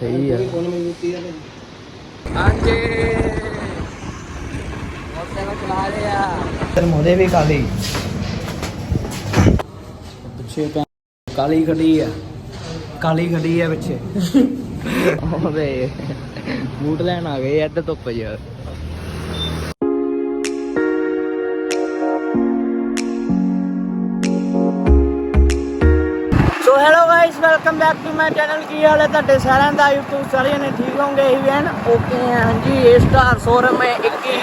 ਸਹੀ ਆ। ਹਾਂਜੀ। ਮੋਟਰਸਾਈਕਲ ਚਲਾ ਰਿਹਾ ਤੇ ਮੋਦੇ ਵੀ ਕਾਲੀ ਪਿੱਛੇ ਕਾਲੀ ਖੜੀ ਆ। ਕਾਲੀ ਖੜੀ ਆ ਪਿੱਛੇ। ਉਹਦੇ ਬੂਟ ਲੈਣ ਆ ਗਏ ਅੱਧ ਧੁੱਪ ਚ। So hello welcome back to my channel ਕੀ ਹਾਲ ਹੈ ਤੁਹਾਡੇ ਸਾਰਿਆਂ ਦਾ? YouTube ਸਾਰਿਆਂ ਨੇ ਠੀਕ ਹੋਵੋਗੇ ਇਹ ਵੀ ਐਨ ਓਕੇ ਹੈ ਹਾਂਜੀ ਇਹ ਸਟਾਰ ਸ਼ੋਰੂਮ ਹੈ 21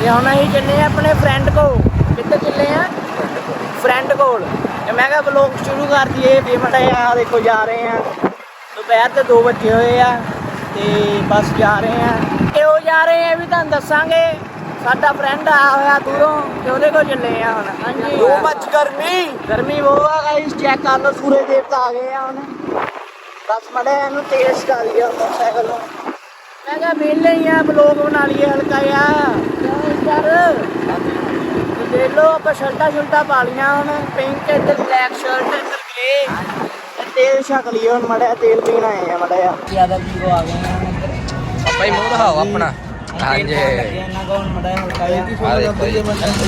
ਤੇ ਹੁਣ ਅਸੀਂ ਚੱਲੇ ਆ ਆਪਣੇ ਫਰੈਂਡ ਕੋ ਕਿੱਥੇ ਚੱਲੇ ਆ? ਫਰੈਂਡ ਕੋਲ। ਤੇ ਮੈਂ ਕਿਹਾ ਵਲੌਗ ਸ਼ੁਰੂ ਕਰ ਦਈਏ ਮੜਾ ਆ ਦੇਖੋ ਜਾ ਰਹੇ ਆ ਦੁਪਹਿਰ ਦੇ 2 ਵਜੇ ਹੋਏ ਆ ਤੇ ਬਸ ਜਾ ਰਹੇ ਆ ਕਿਉਂ ਜਾ ਰਹੇ ਆ ਇਹ ਵੀ ਤੁਹਾਨੂੰ ਦੱਸਾਂਗੇ। ਸਾਡਾ ਫਰੈਂਡ ਆਇਆ ਹੋਇਆ ਦੂਰੋਂ ਤੇ ਉਹਦੇ ਕੋਲ ਚੱਲੇ ਆ ਹੁਣ। ਹਾਂਜੀ। ਦੋ ਮੱਚ ਗਰਮੀ। ਗਰਮੀ ਬਹੁਤ ਆ ਗਾਇਸ ਚੈੱਕ ਕਰ ਲਓ ਸੂਰਜ ਦੇਵਤਾ ਆ ਗਏ ਆ ਹੁਣ। ਬਸ ਮੜੇ ਇਹਨੂੰ ਤੇਜ਼ ਕਰ ਲਿਆ ਮੋਟਰਸਾਈਕਲ ਨੂੰ। ਮੈਂ ਕਿਹਾ ਵਿਹਲੇ ਹੀ ਆ ਬਲੌਗ ਬਣਾ ਲਈਏ ਹਲਕਾ ਕਿਉਂ ਕਰ ਦੇਖ ਲਓ ਆਪਾਂ ਸ਼ਰਟਾਂ ਸ਼ਰਟਾਂ ਪਾ ਲੀਆਂ ਹੁਣ ਪਿੰਕ ਇੱਧਰ ਬਲੈਕ ਸ਼ਰਟ ਇੱਧਰ ਗ੍ਰੇ ਤੇਲ ਛਕ ਲਿਆ ਹੁਣ ਮੜਿਆ ਤੇਲ ਪੀਣ ਆਏ ਆ ਮੜਿਆ ਜ਼ਿਆਦਾ ਵੀ ਆ ਗਏ ਆ। ਪਾਪਾ ਹੀ ਮੂੰਹ ਦਿਖਾਓ ਆਪਣਾ। ਹਾਂਜੀ।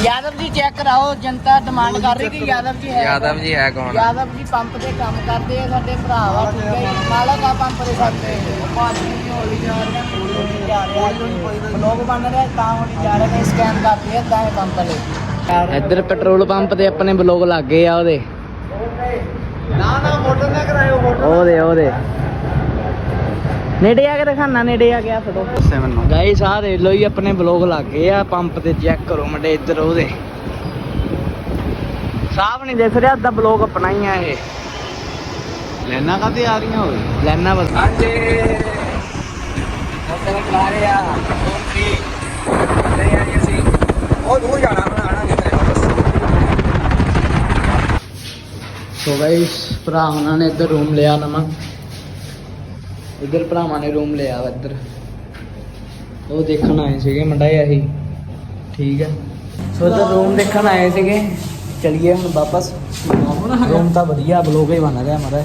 ਯਾਦਵ ਜੀ ਚੈੱਕ ਕਰਾਓ ਜਨਤਾ ਡਿਮਾਂਡ ਕਰ ਰਹੀ ਕਿ ਯਾਦਵ ਜੀ ਹੈ ਯਾਦਵ ਜੀ ਹੈ ਕੌਣ? ਯਾਦਵ ਜੀ ਪੰਪ ਤੇ ਕੰਮ ਕਰਦੇ ਆ ਸਾਡੇ ਭਰਾ ਵਾ ਠੀਕ ਹੈ ਜੀ। ਮਾਲਕ ਆ ਪੰਪ ਦੇ ਸਾਡੇ ਭਾਜੀ ਵੀ ਹੌਲੀ ਜਾ ਰਿਹਾ ਹੌਲੀ ਜਾ ਰਿਹਾ ਬਲੌਗ ਬਣ ਰਿਹਾ ਤਾਂ ਹੌਲੀ ਜਾ ਰਹੇ। ਨੇ ਸਕੈਨ ਕਰਦੇ ਆ ਤਾਂ ਇਹ ਪੰਪ ਲੈ ਇੱਧਰ ਪੈਟਰੋਲ ਪੰਪ ਤੇ ਆਪਣੇ ਬਲੋਗ ਲੱਗ ਗਏ ਆ ਉਹਦੇ। ਨਾ ਨਾ ਮੋਟਰ ਨਾ ਕਰਾਇਓ ਮੋਟਰ ਉਹਦੇ ਉਹਦੇ। ਨੇੜੇ ਆ ਕੇ ਦਿਖਾਣਾ ਨੇੜੇ ਆ ਗਿਆ ਫੋਟੋ। ਮੈਨੂੰ। ਗਾਈਸ ਆ ਦੇਖ ਲਓ ਜੀ ਆਪਣੇ ਬਲੋਗ ਲੱਗ ਗਏ ਆ ਪੰਪ ਤੇ ਚੈੱਕ ਕਰੋ ਮਡੇ ਇੱਧਰ ਉਹਦੇ। ਸਾਫ਼ ਨਹੀਂ ਦਿਖ ਰਿਹਾ ਅੱਧਾ ਬਲੌਗ ਆਪਣਾ ਹੀ ਆ ਇਹ। ਲੈਣਾ ਕਾਤੇ ਆ ਰਹੀਆਂ ਹੋਏ ਲੈਣਾ ਬਸ ਹਾਂਜੀ ਰਿਹਾ। ਆ ਅਸੀਂ। ਉਹ ਦੂਰ ਜਾਣਾ ਕਿਤੇ। ਬਸ ਸੋ ਗਾਈਸ ਭਰਾ ਉਹਨਾਂ ਨੇ ਇੱਧਰ ਰੂਮ ਲਿਆ ਨਵਾਂ। ਇੱਧਰ ਭਰਾਵਾਂ ਨੇ ਰੂਮ ਲਿਆ ਵਾ ਇੱਧਰ। ਉਹ ਦੇਖਣ ਆਏ ਸੀਗੇ ਮੰਡਾਏ ਆਹੀ ਠੀਕ ਹੈ ਸੋ ਇੱਧਰ ਰੂਮ ਦੇਖਣ ਆਏ ਸੀਗੇ। ਚਲਿਏ ਹੁਣ ਵਾਪਸ। ਰੂਮ ਤਾਂ ਵਧੀਆ, ਬਲੋਗ ਹੀ ਬਣ ਰਿਹਾ ਮਾਰਾ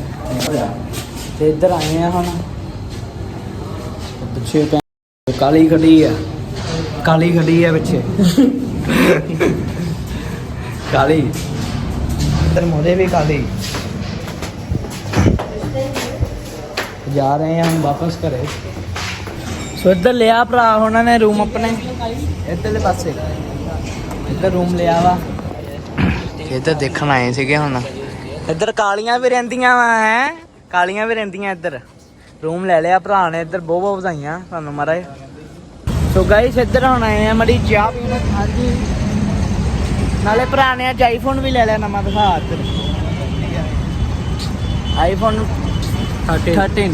ਤੇ ਇੱਧਰ ਆਏ ਆ ਹੁਣ। ਪਿੱਛੇ ਕਾਲੀ ਖੜੀ ਆ। ਕਾਲੀ ਖੜੀ ਆ ਪਿੱਛੇ। ਕਾਲੀ। ਇੱਧਰ ਮੋਰੇ ਵੀ ਕਾਲੀ। ਜਾ ਰਹੇ ਆ ਹੁਣ ਵਾਪਸ ਘਰੇ। ਸੋ ਇੱਧਰ ਲਿਆ ਭਰਾ ਉਹਨਾਂ ਨੇ ਰੂਮ ਆਪਣੇ। ਇੱਧਰਲੇ ਪਾਸੇ। ਇੱਧਰ ਰੂਮ ਲਿਆ ਵਾ। ਇੱਧਰ ਦੇਖਣ ਆਏ ਸੀਗੇ ਹੁਣ। ਇੱਧਰ ਕਾਲੀਆਂ ਵੀ ਰਹਿੰਦੀਆਂ ਵਾ ਹੈ? ਕਾਲੀਆਂ ਵੀ ਰਹਿੰਦੀਆਂ ਇੱਧਰ। ਰੂਮ ਲੈ ਲਿਆ ਭਰਾ ਨੇ ਇੱਧਰ ਬਹੁਤ ਬਹੁਤ ਵਧਾਈਆਂ ਤੁਹਾਨੂੰ ਮਹਾਰਾਜ। ਸੋ ਗਾਈਸ ਇੱਧਰ ਹੁਣ ਆਏ ਆ ਮੜੀ ਚਾਹ ਪੀਣ। ਹਾਂਜੀ। ਨਾਲੇ ਭਰਾ ਨੇ ਅੱਜ ਆਈਫੋਨ ਵੀ ਲੈ ਲਿਆ ਨਵਾਂ ਦਿਖਾ ਇੱਧਰ। ਆਈਫੋਨ 13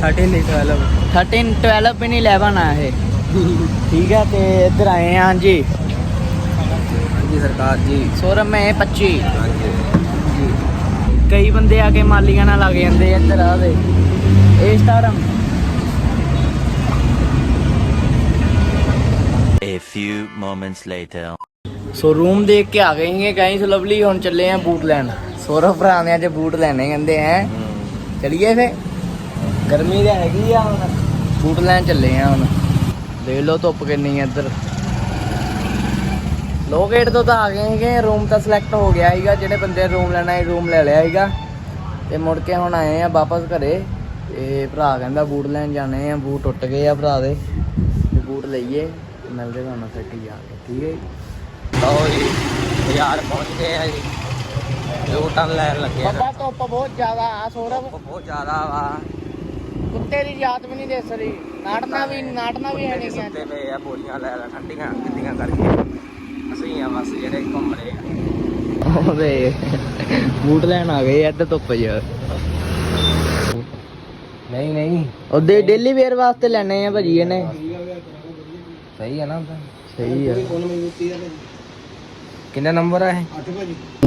13 ਨਹੀਂ 12 13 12 ਵੀ ਨਹੀਂ 11 ਆ ਇਹ। ਠੀਕ ਹੈ ਤੇ ਇੱਧਰ ਆਏ ਆ ਹਾਂਜੀ। ਜੀ ਸਰਕਾਰ ਜੀ। ਸ਼ੋਰੂਮ ਮੈਂ 25 ਹਾਂਜੀ। ਕਈ ਬੰਦੇ ਆ ਕੇ ਮਾਲੀਆਂ ਨਾਲ ਲੱਗ ਜਾਂਦੇ ਆ ਇੱਧਰ ਆ ਦੇ ਇਹ storm. A few moments later. So room ਦੇਖ ਕੇ ਆ ਗਏ ਸੀਗੇ ਗਾਈਸ ਲਵਲੀ ਹੁਣ ਚੱਲੇ ਆ ਬੂਟ ਲੈਣ। ਸੌਰਵ ਭਰਾ ਨੇ ਅੱਜ ਬੂਟ ਲੈਣੇ ਕਹਿੰਦੇ ਹੈ ਚਲਿਏ ਫੇ ਗਰਮੀ ਤਾਂ ਹੈਗੀ ਆ ਹੁਣ। ਬੂਟ ਲੈਣ ਚੱਲੇ ਆ ਹੁਣ। ਦੇਖ ਲਓ ਧੁੱਪ ਕਿੰਨੀ ਹੈ ਇੱਧਰ। ਲੋ ਗੇਟ ਤੋਂ ਤਾਂ ਆ ਗਏ ਸੀਗੇ ਰੂਮ ਤਾਂ ਸਿਲੈਕਟ ਹੋ ਗਿਆ ਸੀਗਾ ਜਿਹੜੇ ਬੰਦੇ ਰੂਮ ਲੈਣਾ ਹੈ ਰੂਮ ਲੈ ਲਿਆ ਸੀਗਾ। ਤੇ ਮੁੜ ਕੇ ਹੁਣ ਆਏ ਆ ਵਾਪਸ ਘਰੇ। ਤੇ ਭਰਾ ਕਹਿੰਦਾ ਬੂਟ ਲੈਣ ਜਾਣੇ ਆ ਬੂਟ ਟੁੱਟ ਗਏ ਆ ਭਰਾ ਦੇ। ਤੇ ਬੂਟ ਲਈਏ ਮਿਲਦੇ ਤੁਹਾਨੂੰ ਫਿਰ ਆ ਕੇ ਠੀਕ ਹੈ ਜੀ? ਲਓ ਜੀ ਯਾਰ ਪਹੁੰਚ ਗਏ ਆ ਜੀ। ਲੋਟਾਂ ਲੈਣ ਲੱਗੇ ਬਾਬਾ ਧੁੱਪ ਬਹੁਤ ਜ਼ਿਆਦਾ ਆ ਸੌਰਵ। ਬਹੁਤ ਜ਼ਿਆਦਾ ਵਾ। ਕੁੱਤੇ ਦੀ ਯਾਦ ਵੀ ਨਹੀਂ ਦੇ ਸਰੀ ਨਾਟਨਾ ਵੀ ਨਾਟਨਾ ਵੀ ਹੈ ਨਹੀਂ ਗਿਆ ਸੁੱਤੇ ਪਏ ਆ ਬੋਰੀਆਂ ਲੈ ਲੈ ਠੰਡੀਆਂ ਕਿੰਨੀਆਂ ਕਰਕੇ। ਅਸੀਂ ਆ ਬਸ ਜਿਹੜੇ ਘੁੰਮ ਰਹੇ ਆ। ਉਹਦੇ ਬੂਟ ਲੈਣ ਆ ਗਏ ਅੱਧ ਧੁੱਪ ਚ। ਨਹੀਂ ਨਹੀਂ। ਉਹਦੇ ਡੇਲੀ ਵੇਅਰ ਵਾਸਤੇ ਲੈਣੇ ਆ ਭਾਜੀ ਇਹਨੇ। ਸਹੀ ਹੈ ਨਾ ਸਹੀ ਆ। ਕਿੰਨਾ ਨੰਬਰ ਆ ਇਹ?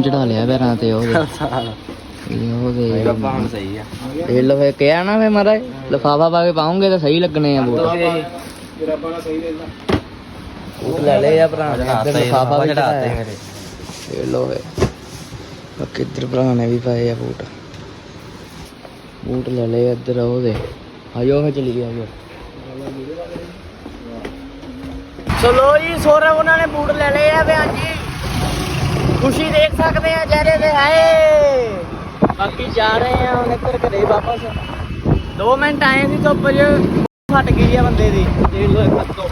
ਚੜਾ ਲਿਆ ਪੈਰਾਂ ਤੇ ਉਹਦੇ ਉਹਦੇ ਬਾਬਾ ਹੁਣ ਸਹੀ ਆ। ਇਹ ਲਵੇ ਕਿਹਾ ਨਾ ਫੇ ਮਹਾਰਾਜ ਲਫਾਫਾ ਪਾ ਕੇ ਪਾਉਂਗੇ ਤਾਂ ਸਹੀ ਲੱਗਣੇ ਆ ਬੂਟ ਬੂਟ ਲੈ ਲਏ ਆ ਭਰਾ ਨੇ ਇੱਧਰ ਲਫਾਫਾ ਵੀ ਚੜਾਇਆ ਮੇਰੇ। ਇਹ ਲੋ ਵੇ। ਬਾਕੀ ਇੱਧਰ ਭਰਾ ਨੇ ਵੀ ਪਾਏ ਆ ਬੂਟ। ਬੂਟ ਲੈ ਲਏ ਇੱਧਰ ਉਹਦੇ ਆਇਓ ਫੇ ਚਲੀ ਗਿਆ ਫਿਰ ਸੋ ਲੋ ਜੀ ਸੌਰਵ ਉਹਨਾਂ ਨੇ ਬੂਟ ਲੈ ਲਏ ਆ ਤੇ ਹਾਂਜੀ ਖੁਸ਼ੀ ਦੇਖ ਸਕਦੇ ਆ ਚਿਹਰੇ ਤੇ ਹਾਏ। ਬਾਕੀ ਜਾ ਰਹੇ ਆ ਹੁਣ ਇੱਧਰ ਘਰੇ ਵਾਪਸ। 2 ਮਿੰਟ ਆਏ ਸੀ ਧੁੱਪ 'ਚ ਫਟ ਗਈ ਆ ਬੰਦੇ ਦੀ। ਦੇਖ ਲੋ ਇੱਕ ਤੋਂ